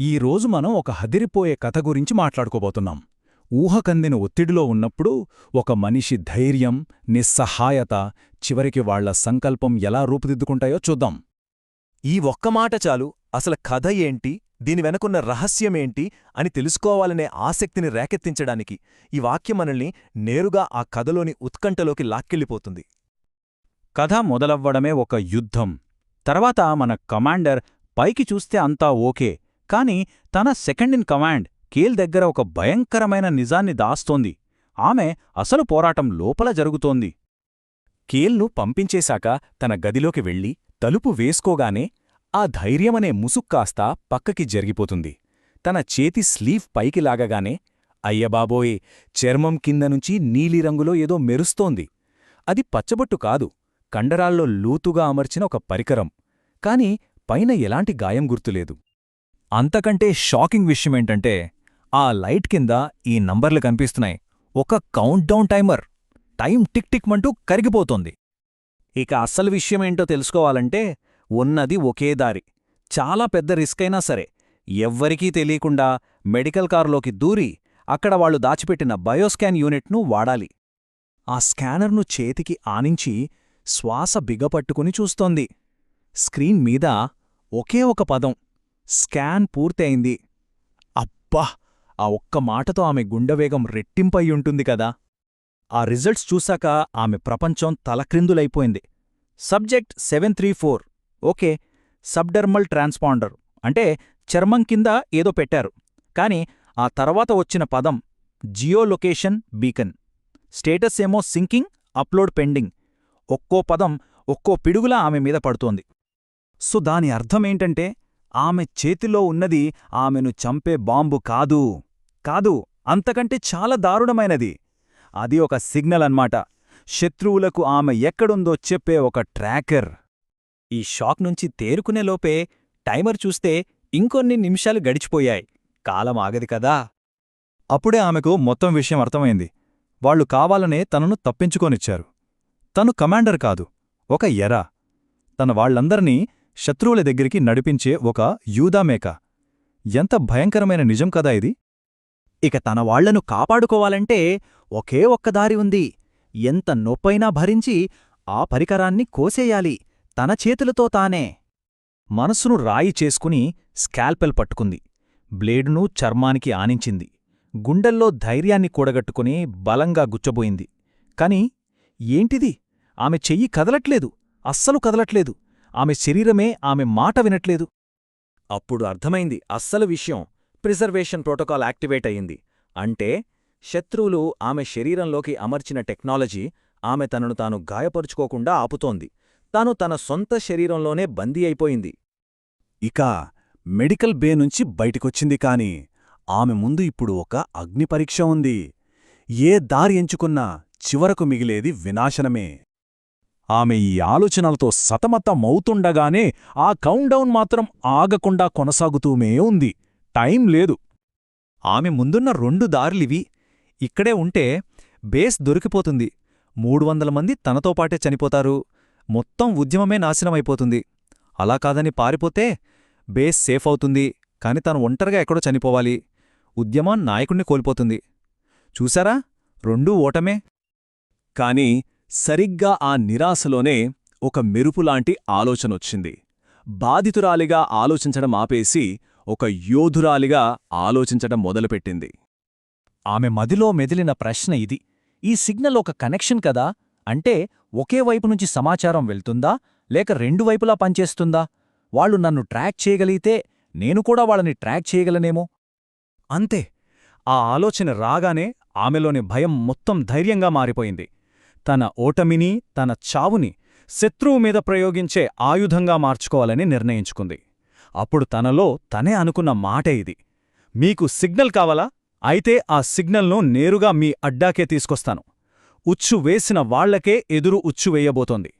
ఈరోజు మనం ఒక హదిరిపోయే కథ గురించి మాట్లాడుకోబోతున్నాం. ఊహకందిన ఒత్తిడిలో ఉన్నప్పుడు ఒక మనిషి ధైర్యం నిస్సహాయత చివరికి వాళ్ళ సంకల్పం ఎలా రూపుదిద్దుకుంటాయో చూద్దాం. ఈ ఒక్క మాట చాలు అసలు కథ ఏంటి దీని వెనకున్న రహస్యమేంటి అని తెలుసుకోవాలనే ఆసక్తిని రేకెత్తించడానికి ఈ వాక్యం మనల్ని నేరుగా ఆ కథలోని ఉత్కంఠలోకి లాక్కెళ్ళిపోతుంది. కథ మొదలవ్వడమే ఒక యుద్ధం. తర్వాత మన కమాండర్ పైకి చూస్తే అంతా ఓకే కాని తన సెకండ్ ఇన్ కమాండ్ కేల్ దగ్గర ఒక భయంకరమైన నిజాన్ని దాస్తోంది. ఆమె అసలు పోరాటం లోపల జరుగుతోంది. కేల్ను పంపించేశాక తన గదిలోకి వెళ్ళి తలుపు వేసుకోగానే ఆ ధైర్యమనే ముసుక్కాస్త పక్కకి జరిగిపోతుంది. తన చేతి స్లీవ్ పైకి లాగగానే అయ్యబాబోయే చర్మం కింద నుంచి నీలిరంగులో ఏదో మెరుస్తోంది. అది పచ్చబొట్టు కాదు కండరాల్లో లూతుగా అమర్చిన ఒక పరికరం. కాని పైన ఎలాంటి గాయం గుర్తులేదు. అంతకంటే షాకింగ్ విషయమేంటంటే ఆ లైట్ కింద ఈ నంబర్లు కనిపిస్తున్నాయి. ఒక countdown timer. Time tick tick మంటూ కరిగిపోతోంది. ఇక అస్సలు విషయమేంటో తెలుసుకోవాలంటే ఉన్నది ఒకే దారి. చాలా పెద్ద రిస్క్ అయినా సరే ఎవ్వరికీ తెలియకుండా మెడికల్ కారులోకి దూరి అక్కడ వాళ్ళు దాచిపెట్టిన బయోస్కాన్ యూనిట్ను వాడాలి. ఆ స్కానర్ను చేతికి ఆనించి శ్వాస బిగపట్టుకుని చూస్తోంది. స్క్రీన్ మీద ఒకే ఒక పదం. స్కాన్ పూర్తయింది. అబ్బా! ఆ ఒక్క మాటతో ఆమె గుండెవేగం రెట్టింపయ్యుంటుంది కదా. ఆ రిజల్ట్స్ చూశాక ఆమె ప్రపంచం తలక్రిందులైపోయింది. Subject seven three four. Okay subdermal transponder. అంటే చర్మం కింద ఏదో పెట్టారు. కాని ఆ తర్వాత వచ్చిన పదం జియోలొకేషన్ బీకన్. స్టేటస్ ఏమో సింకింగ్ అప్లోడ్ పెండింగ్. ఒక్కో పదం ఒక్కో పిడుగులా ఆమె మీద పడుతోంది. సో దాని అర్థమేంటంటే ఆమె చేతిలో ఉన్నది ఆమెను చంపే బాంబు కాదు. కాదు అంతకంటే చాలా దారుణమైనది. అది ఒక సిగ్నల్ అన్మాట శత్రువులకు ఆమె ఎక్కడుందో చెప్పే ఒక ట్రాకర్. ఈ షాక్ నుంచి తేరుకునేలోపే టైమర్ చూస్తే ఇంకొన్ని నిమిషాలు గడిచిపోయాయి. కాలం ఆగది కదా. అప్పుడే ఆమెకు మొత్తం విషయం అర్థమైంది. వాళ్ళు కావాలనే తనను తప్పించుకోనిచ్చారు. తను కమాండర్ కాదు ఒక ఎరా. తన వాళ్ళందర్నీ శత్రువుల దగ్గరికి నడిపించే ఒక యూదామేక. ఎంత భయంకరమైన నిజం కదా ఇది. ఇక తన వాళ్ళను కాపాడుకోవాలంటే ఒకే ఒక్క దారి ఉంది. ఎంత నొప్పైనా భరించి ఆ పరికరాన్ని కోసేయాలి. తన చేతులతో తానే. మనసును రాయి చేసుకుని స్కాల్పెల్ పట్టుకుంది. బ్లేడును చర్మానికి ఆనించింది. గుండెల్లో ధైర్యాన్ని కూడగట్టుకుని బలంగా గుచ్చబోయింది. కాని ఏంటిది? ఆమె చెయ్యి కదలట్లేదు. అస్సలు కదలట్లేదు. ఆమె శరీరమే ఆమె మాట వినట్లేదు. అప్పుడు అర్థమైంది అస్సలు విషయం ప్రిజర్వేషన్ ప్రోటోకాల్ యాక్టివేట్ అయింది అంటే శత్రువులు ఆమె శరీరంలోకి అమర్చిన టెక్నాలజీ ఆమె తనను తాను గాయపరుచుకోకుండా ఆపుతోంది. తాను తన సొంత శరీరంలోనే బందీ అయిపోయింది. ఇక మెడికల్ బే నుంచి బయటికొచ్చింది కాని ఆమె ముందు ఇప్పుడు ఒక అగ్నిపరీక్ష ఉంది. ఏ దారి ఎంచుకున్నా చివరకు మిగిలేది వినాశనమే. ఆమె ఈ ఆలోచనలతో సతమతమవుతుండగానే ఆ కౌంట్డౌన్ మాత్రం ఆగకుండా కొనసాగుతూనే ఉంది. టైం లేదు. ఆమె ముందున్న రెండు దారులివి. ఇక్కడే ఉంటే బేస్ దొరికిపోతుంది. మూడు వందల మంది తనతో పాటే చనిపోతారు. మొత్తం ఉద్యమమే నాశనమైపోతుంది. అలా కాదని పారిపోతే బేస్ సేఫ్ అవుతుంది. కాని తను ఒంటరిగా ఎక్కడో చనిపోవాలి. ఉద్యమం నాయకుణ్ణి కోల్పోతుంది. చూసారా? రెండూ ఓటమే. కాని సరిగ్గా ఆ నిరాశలోనే ఒక మెరుపులాంటి ఆలోచనొచ్చింది. బాధితురాలిగా ఆలోచించడం ఆపేసి ఒక యోధురాలిగా ఆలోచించడం మొదలుపెట్టింది. ఆమె మదిలో మెదిలిన ప్రశ్న ఇది. ఈ సిగ్నల్ ఒక కనెక్షన్ కదా? అంటే ఒకే వైపు నుంచి సమాచారం వెళ్తుందా? లేక రెండు వైపులా పనిచేస్తుందా? వాళ్ళు నన్ను ట్రాక్ చేయగలిగితే నేను కూడా వాళ్ళని ట్రాక్ చేయగలనేమో? అంతే. ఆ ఆలోచన రాగానే ఆమెలోని భయం మొత్తం ధైర్యంగా మారిపోయింది. తన ఓటమిని తన చావుని శత్రువు మీద ప్రయోగించే ఆయుధంగా మార్చుకోవాలని నిర్ణయించుకుంది. అప్పుడు తనలో తనే అనుకున్న మాట ఇది. మీకు సిగ్నల్ కావాలా? అయితే ఆ సిగ్నల్ను నేరుగా మీ అడ్డాకే తీసుకొస్తాను. ఉచ్చు వేసిన వాళ్ళకే ఎదురు ఉచ్చు వేయబోతోంది.